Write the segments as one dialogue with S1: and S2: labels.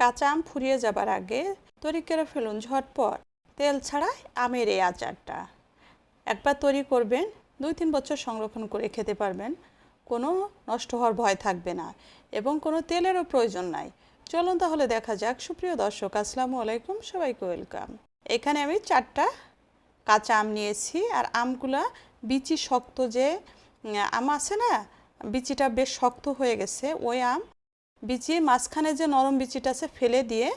S1: কাঁচা আম ফুরিয়ে যাবার আগে তৈরি করে ফেলুন ঝটপট। তেল ছাড়া আমের এই আচারটা। একবার তৈরি করবেন, দুই তিন বছর সংরক্ষণ করে খেতে পারবেন। কোনো নষ্ট হওয়ার ভয় থাকবে না এবং কোনো তেলেরও প্রয়োজন নাই। চলুন তাহলে দেখা যাক। সুপ্রিয় দর্শক, আসসালামু আলাইকুম। সবাইকে ওয়েলকাম। এখানে আমি চারটা কাঁচা আম নিয়েছি আর আমগুলা বিচি শক্ত যে আম আছে না? বিচিটা বেশ শক্ত হয়ে গেছে। ওই আম বিচি মাঝখানে যে নরম বিচিটা আছে ফেলে দিয়ে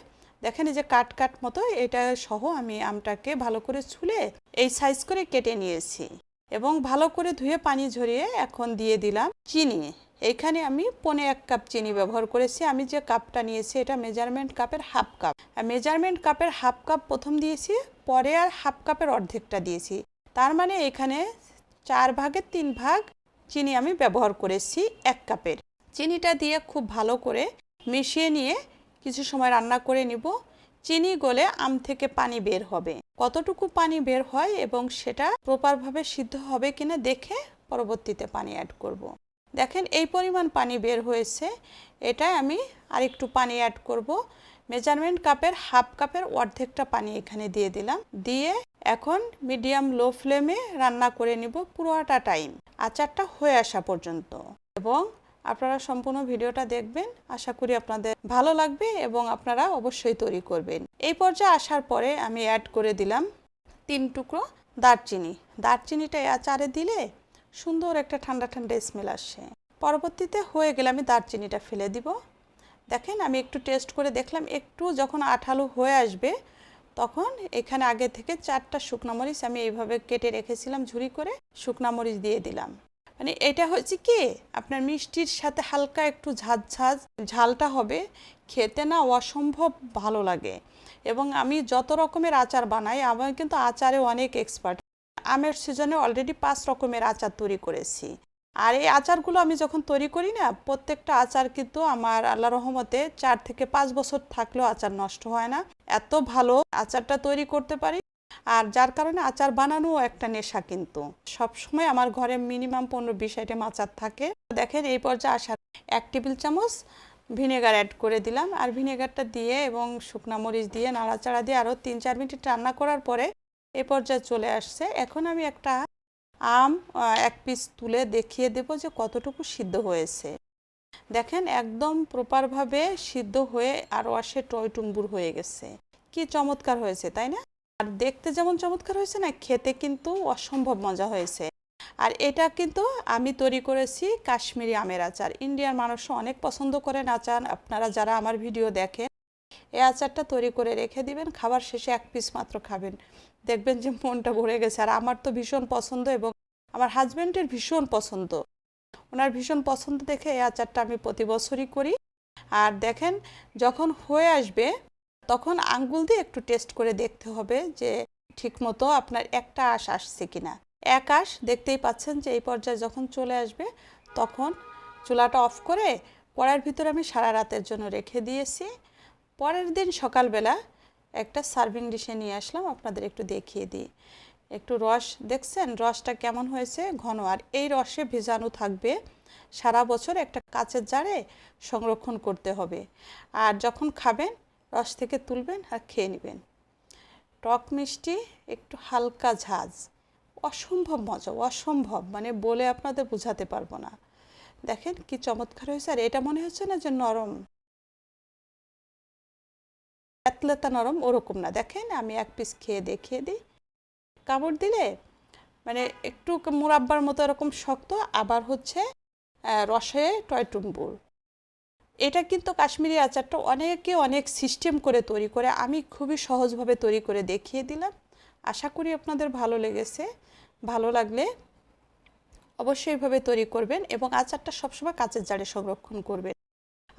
S1: দেখেন এই যে কাট কাট মতো এটা সহ আমি আমটাকে ভালো করে ছুলে এই সাইজ করে কেটে নিয়েছি এবং ভালো করে ধুয়ে পানি ঝরিয়ে এখন দিয়ে দিলাম চিনি। এইখানে আমি পনে এক কাপ চিনি ব্যবহার করেছি। আমি যে কাপটা নিয়েছি এটা মেজারমেন্ট কাপের হাফ কাপ। মেজারমেন্ট কাপের হাফ কাপ প্রথম দিয়েছি, পরে আর হাফ কাপের অর্ধেকটা দিয়েছি। তার মানে এখানে চার ভাগের তিন ভাগ চিনি আমি ব্যবহার করেছি এক কাপের। চিনিটা দিয়ে খুব ভালো করে মিশিয়ে নিয়ে কিছু সময় রান্না করে নিব। চিনি গলে আম থেকে পানি বের হবে। কতটুকু পানি বের হয় এবং সেটা প্রপারভাবে সিদ্ধ হবে কিনা দেখে পরবর্তীতে পানি অ্যাড করব। দেখেন এই পরিমাণ পানি বের হয়েছে। এটা আমি আরেকটু পানি অ্যাড করব। মেজারমেন্ট কাপের হাফ কাপের অর্ধেকটা পানি এখানে দিয়ে দিলাম। দিয়ে এখন মিডিয়াম লো ফ্লেমে রান্না করে নিব পুরোটা টাইম আচারটা হয়ে আসা পর্যন্ত। এবং আপনারা সম্পূর্ণ ভিডিওটা দেখবেন। আশা করি আপনাদের ভালো লাগবে এবং আপনারা অবশ্যই তৈরি করবেন। এই পর্যায়ে আসার পরে আমি অ্যাড করে দিলাম তিন টুকরো দারচিনি। দারচিনিটা আচারে দিলে সুন্দর একটা ঠান্ডা ঠান্ডা স্মেল আসে। পরবর্তীতে হয়ে গেলে আমি দারচিনিটা ফেলে দিব। দেখেন আমি একটু টেস্ট করে দেখলাম, একটু যখন আঠালো হয়ে আসবে, তখন এখানে আগে থেকে চারটা শুকনা মরিচ আমি এইভাবে কেটে রেখেছিলাম ঝুরি করে, শুকনা মরিচ দিয়ে দিলাম। মানে এটা হচ্ছে কি, আপনার মিষ্টির সাথে হালকা একটু ঝাঁঝ ঝাঁঝ ঝালটা হবে, খেতে না অসম্ভব ভালো লাগে। এবং আমি যত রকমের আচার বানাই আমার কিন্তু আচারে অনেক এক্সপার্ট আমের সিজনে অলরেডি পাঁচ রকমের আচার তৈরি করেছি। আর এই আচারগুলো আমি যখন তৈরি করি না, প্রত্যেকটা আচার কিন্তু আমার আল্লাহ রহমতে চার থেকে পাঁচ বছর থাকলেও আচার নষ্ট হয় না। এত ভালো আচারটা তৈরি করতে পারি। আর যার কারণে আচার বানানো একটা নেশা কিন্তু। সব সময় আমার ঘরে মিনিমাম পনেরো বিশ আইটেম আচার থাকে। দেখেন এই পর্যায়ে আসার এক টেবিল চামচ ভিনেগার অ্যাড করে দিলাম। আর ভিনেগারটা দিয়ে এবং শুকনা মরিচ দিয়ে নাড়াচাড়া দিয়ে আরও তিন চার মিনিট রান্না করার পরে এ পর্যায়ে চলে আসছে। এখন আমি একটা আম এক পিস তুলে দেখিয়ে দেব যে কতটুকু সিদ্ধ হয়েছে। দেখেন একদম প্রপারভাবে সিদ্ধ হয়ে আর রসে টয়টুম্বুর হয়ে গেছে। কি চমৎকার হয়েছে, তাই না? আর দেখতে যেমন চমৎকার হয়েছে না, খেতে কিন্তু অসম্ভব মজা হয়েছে। আর এটা কিন্তু আমি তৈরি করেছি কাশ্মীরি আমের আচার। ইন্ডিয়ার মানুষও অনেক পছন্দ করেন আচার। আপনারা যারা আমার ভিডিও দেখেন, এই আচারটা তৈরি করে রেখে দিবেন, খাবার শেষে এক পিস মাত্র খাবেন। দেখবেন যে মনটা ভরে গেছে। আর আমার তো ভীষণ পছন্দ এবং আমার হাজব্যান্ডের ভীষণ পছন্দ। ওনার ভীষণ পছন্দ দেখে এই আচারটা আমি প্রতি বছরই করি। আর দেখেন, যখন হয়ে আসবে তখন আঙ্গুল দিয়ে একটু টেস্ট করে দেখতে হবে যে ঠিকমতো আপনার একটা আশ আসছে কিনা। এক আঁশ, দেখতেই পাচ্ছেন যে এই পর্যায়ে যখন চলে আসবে, তখন চুলাটা অফ করে কড়ার ভিতরে আমি সারা রাতের জন্য রেখে দিয়েছি। পরের দিন সকালবেলা একটা সার্ভিং ডিশে নিয়ে আসলাম, আপনাদের একটু দেখিয়ে দিই। একটু রস, দেখছেন রসটা কেমন হয়েছে? ঘন। আর এই রসে ভেজানো থাকবে, সারা বছর একটা কাচের জারে সংরক্ষণ করতে হবে। আর যখন খাবেন রস থেকে তুলবেন আর খেয়ে নেবেন। টক মিষ্টি, একটু হালকা ঝাঁজ। অসম্ভব মজা, অসম্ভব। মানে বলে আপনাদের বোঝাতে পারব না। দেখেন কি চমৎকার হয়েছে। আর এটা মনে হচ্ছে না যে নরম। এতলেতা নরম, ওরকম না। দেখেন আমি এক পিস খেয়ে দেখিয়ে দিই। কামড় দিলে মানে একটু মুরাব্বার মতো এরকম শক্ত, আবার হচ্ছে রসে টয়টুম্বুর। এটা কিন্তু কাশ্মীরি আচারটা অনেকে অনেক সিস্টেম করে তৈরি করে, আমি খুবই সহজভাবে তৈরি করে দেখিয়ে দিলাম। আশা করি আপনাদের ভালো লেগেছে, ভালো লাগলে অবশ্যইভাবে তৈরি করবেন এবং আচারটা সবসময় কাঁচের জারে সংরক্ষণ করবেন।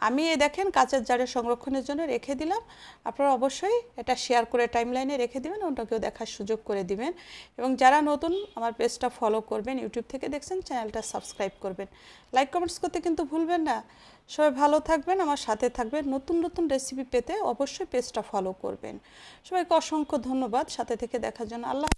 S1: আমি এই দেখেন কাঁচের জারে সংরক্ষণের জন্য রেখে দিলাম। আপনারা অবশ্যই এটা শেয়ার করে টাইমলাইনে রেখে দিবেন, ওটাকেও দেখার সুযোগ করে দিবেন। এবং যারা নতুন আমার পেজটা ফলো করবেন ইউটিউব থেকে দেখছেন চ্যানেলটা সাবস্ক্রাইব করবেন। লাইক কমেন্টস করতে কিন্তু ভুলবেন না। সবাই ভালো থাকবেন, আমার সাথে থাকবেন। নতুন নতুন রেসিপি পেতে অবশ্যই পেজটা ফলো করবেন। সবাইকে অসংখ্য ধন্যবাদ। সাথে থেকে দেখার জন্য আল্লাহ